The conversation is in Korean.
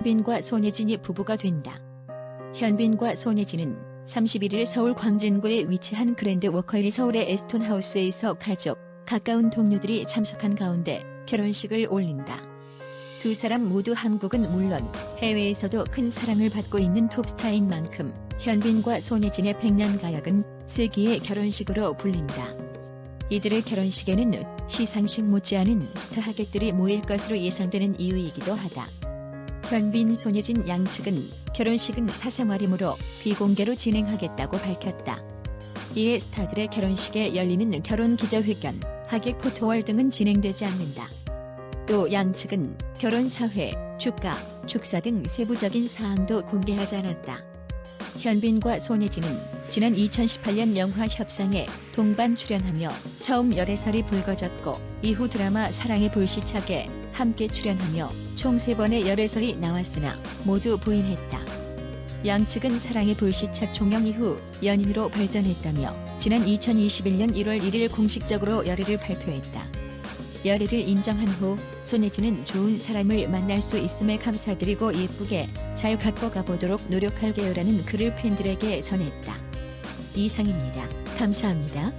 현빈과 손예진이 부부가 된다. 현빈과 손예진은 31일 서울 광진구에 위치한 그랜드 워커힐 서울의 에스톤 하우스에서 가족, 가까운 동료들이 참석한 가운데 결혼식을 올린다. 두 사람 모두 한국은 물론 해외에서도 큰 사랑을 받고 있는 톱스타인 만큼 현빈과 손예진의 백년 가약은 세기의 결혼식으로 불린다. 이들의 결혼식에는 시상식 못지않은 스타 하객들이 모일 것으로 예상되는 이유이기도 하다. 현빈, 손예진 양측은 결혼식은 사생활이므로 비공개로 진행하겠다고 밝혔다. 이에 스타들의 결혼식에 열리는 결혼 기자회견, 하객 포토월 등은 진행되지 않는다. 또 양측은 결혼 사회, 축가, 축사 등 세부적인 사항도 공개하지 않았다. 현빈과 손예진은 지난 2018년 영화 협상에 동반 출연하며 처음 열애설이 불거졌고 이후 드라마 사랑의 불시착에 함께 출연하며 총 3번의 열애설이 나왔으나 모두 부인했다. 양측은 사랑의 불시착 종영 이후 연인으로 발전했다며 지난 2021년 1월 1일 공식적으로 열애를 발표했다. 열애를 인정한 후 손예진은 좋은 사람을 만날 수 있음에 감사드리고 예쁘게 잘 갖고 가보도록 노력할게요라는 글을 팬들에게 전했다. 이상입니다. 감사합니다.